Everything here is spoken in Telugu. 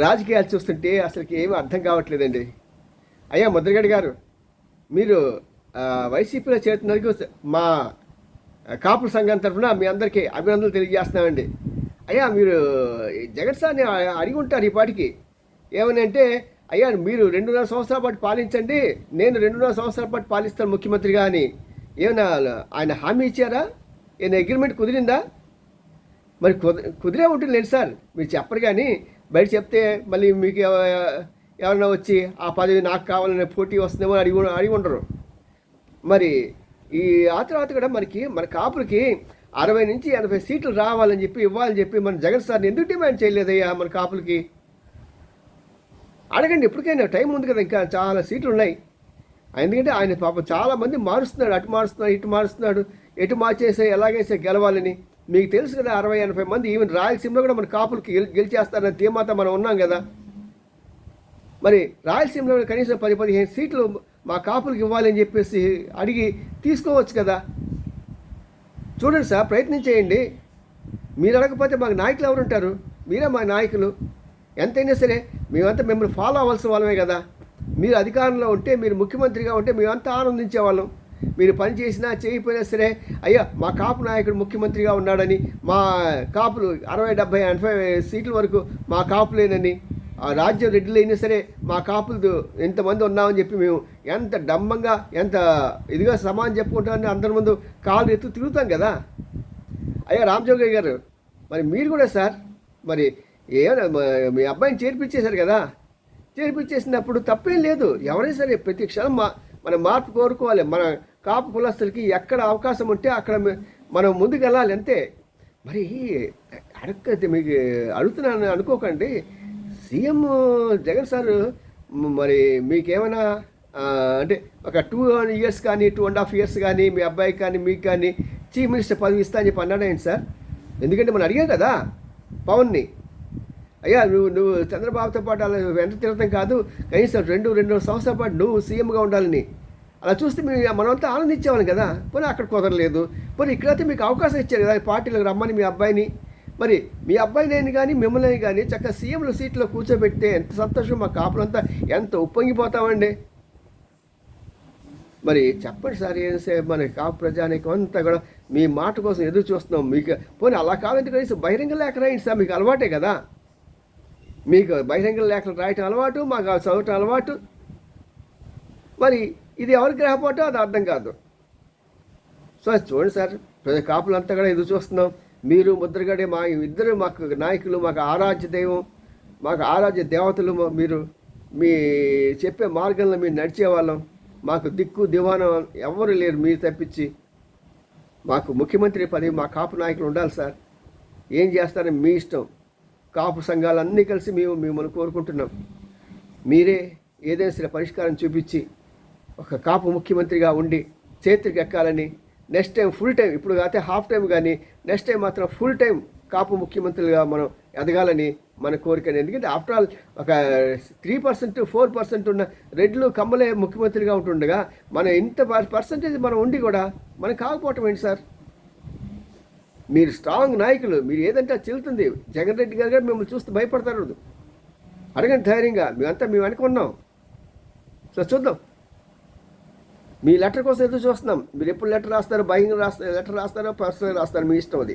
రాజకీయాలు చూస్తుంటే అసలుకి ఏమీ అర్థం కావట్లేదండి. అయ్యా ముద్రగడ్డ గారు మీరు వైసీపీలో చేరుతున్నందుకు మా కాపుల సంఘం తరఫున మీ అందరికీ అభినందనలు తెలియజేస్తున్నామండి. అయ్యా మీరు జగన్ సార్ని అడిగి ఉంటారు ఈ పాటికి. ఏమనంటే అంటే అయ్యా మీరు రెండున్నర సంవత్సరాల పాటు పాలించండి నేను రెండున్నర సంవత్సరాల పాటు పాలిస్తాను ముఖ్యమంత్రిగా అని. ఏమైనా ఆయన హామీ ఇచ్చారా? ఏమైనా అగ్రిమెంట్ కుదిరిందా? మరి కుద కుదిరే ఉంటుంది లేదు సార్. మీరు చెప్పరు కానీ బయట చెప్తే మళ్ళీ మీకు ఎవరన్నా ఎవరైనా వచ్చి ఆ పదవి నాకు కావాలనే పోటీ వస్తుందేమో అని అడిగి అడిగి ఉండరు. మరి ఈ ఆ తర్వాత కూడా మనకి మన కాపులకి అరవై నుంచి ఎనభై సీట్లు రావాలని చెప్పి ఇవ్వాలని చెప్పి మన జగన్ సార్ని ఎందుకు డిమాండ్ చేయలేదయ్యా మన కాపులకి? అడగండి ఇప్పటికైనా టైం ఉంది కదా ఇంకా చాలా సీట్లు ఉన్నాయి. ఎందుకంటే ఆయన పాపం చాలా మంది మారుస్తున్నాడు అటు మారుస్తున్నాడు ఇటు మారుస్తున్నాడు. ఎటు మార్చేసే ఎలాగైతే గెలవాలని. మీకు తెలుసు కదా అరవై ఎనభై మంది ఈవెన్ రాయలసీమలో కూడా మన కాపులకి గెల్ ధీమాత మనం ఉన్నాం కదా. మరి రాయలసీమలో కూడా కనీసం పది పదిహేను సీట్లు మా కాపులకి ఇవ్వాలని చెప్పేసి అడిగి తీసుకోవచ్చు కదా. చూడండి సార్ ప్రయత్నం చేయండి. మీరు అడగకపోతే మాకు నాయకులు ఎవరు ఉంటారు? మీరే మా నాయకులు. ఎంతైనా సరే మేమంతా మిమ్మల్ని ఫాలో అవ్వాల్సిన వాళ్ళమే కదా. మీరు అధికారంలో ఉంటే మీరు ముఖ్యమంత్రిగా ఉంటే మేమంతా ఆనందించేవాళ్ళం మీరు పని చేసినా చేయకపోయినా సరే అయ్యా మా కాపు నాయకుడు ముఖ్యమంత్రిగా ఉన్నాడని మా కాపులు అరవై డెబ్బై ఎనభై సీట్ల వరకు మా కాపులేనని ఆ రాజ్యం రెడ్డిలు అయినా సరే మా కాపులు ఎంతమంది ఉన్నామని చెప్పి మేము ఎంత డంబంగా ఎంత ఇదిగా సమానం చెప్పుకుంటామని అందరి ముందు కాళ్ళు ఎత్తు తిరుగుతాం కదా. అయ్యా రామజోగయ్య గారు మరి మీరు కూడా సార్ మరి ఏమైనా మీ అబ్బాయిని చేర్పించేశారు కదా. చేర్పించేసినప్పుడు తప్పేం లేదు. ఎవరైనా సరే ప్రతి క్షణం మా మనం మార్పు కోరుకోవాలి. మన కాపు కులస్తులకి ఎక్కడ అవకాశం ఉంటే అక్కడ మనం ముందుకు వెళ్ళాలి అంతే. మరి అడగ మీకు అడుగుతున్నాను అనుకోకండి. సీఎం జగన్ సార్ మరి మీకేమైనా అంటే ఒక టూ ఇయర్స్ కానీ టూ అండ్ హాఫ్ ఇయర్స్ కానీ మీ అబ్బాయికి కానీ మీకు కానీ చీఫ్ మినిస్టర్ పదవి ఇస్తా అని చెప్పి అన్నాడేంటి సార్. ఎందుకంటే మనం అడిగాం కదా పవన్ని. అయ్యా నువ్వు నువ్వు చంద్రబాబుతో పాటు అలా వెంట తిరగటం కాదు. కనీసం రెండు రెండు సంవత్సరాల పాటు నువ్వు సీఎంగా ఉండాలని. అలా చూస్తే మేము మనమంతా ఆనందించేవాళ్ళం కదా. పోనీ అక్కడ కుదరలేదు. పోనీ ఇక్కడైతే మీకు అవకాశం ఇచ్చారు కదా పార్టీలకు రమ్మని మీ అబ్బాయిని. మరి మీ అబ్బాయిని కానీ మిమ్మల్ని కానీ చక్కగా సీఎంల సీట్లో కూర్చోబెడితే ఎంత సంతోషం మా కాపులంతా ఎంత ఉప్పొంగిపోతామండి. మరి చెప్పండి సార్ ఏం మన కాపు ప్రజానికి అంతా కూడా మీ మాట కోసం ఎదురు చూస్తున్నాం. మీకు పోనీ అలా కావాలంటే కనీసం బహిరంగ లేఖ రాయండి సార్ మీకు అలవాటే కదా. మీకు బహిరంగ లేఖలు రాయటం అలవాటు మాకు చదవటం అలవాటు. మరి ఇది ఎవరి గ్రహపాటో అది అర్థం కాదు. సో చూడండి సార్ ప్రజ కాపులంతా కూడా ఎదురు చూస్తున్నాం? మీరు ముద్రగడే మా ఇద్దరు మాకు నాయకులు మాకు ఆరాధ్య దైవం మాకు ఆరాధ్య దేవతలు మీరు మీ చెప్పే మార్గంలో మీరు నడిచేవాళ్ళం మాకు దిక్కు దివానం ఎవరు లేరు మీరు తప్పించి. మాకు ముఖ్యమంత్రి పదవి మా కాపు నాయకులు ఉండాలి సార్. ఏం చేస్తారని మీ ఇష్టం. కాపు సంఘాలన్నీ కలిసి మేము మిమ్మల్ని కోరుకుంటున్నాం. మీరే ఏదైనా సరే పరిష్కారం చూపించి ఒక కాపు ముఖ్యమంత్రిగా ఉండి చేతికి ఎక్కాలని నెక్స్ట్ టైం ఫుల్ టైం ఇప్పుడు అయితే హాఫ్ టైం కానీ నెక్స్ట్ టైం మాత్రం ఫుల్ టైం కాపు ముఖ్యమంత్రిగా మనం ఎదగాలని మన కోరిక ఎందుకంటే ఆఫ్టర్ ఆల్ ఒక త్రీ పర్సెంట్ ఫోర్ పర్సెంట్ ఉన్న రెడ్లు కమ్మలే ముఖ్యమంత్రిగా ఉంటుండగా మన ఇంత పర్సంటేజ్ మనం ఉండి కూడా మనం కాకపోవటం ఏంటి సార్? మీరు స్ట్రాంగ్ నాయకులు మీరు ఏదంటే చెల్లుతుంది. జగన్ రెడ్డి గారు కూడా మిమ్మల్ని చూస్తే భయపడతారు. అడగండి ధైర్యంగా. మేమంతా మేము అనుకున్నాం సో చూద్దాం. మీ లెటర్ కోసం ఎదురు చూస్తున్నాం? మీరు ఎప్పుడు లెటర్ రాస్తారో? భయంగా రాస్తారు లెటర్ రాస్తారో పర్సనల్ రాస్తారో మీ ఇష్టం అది.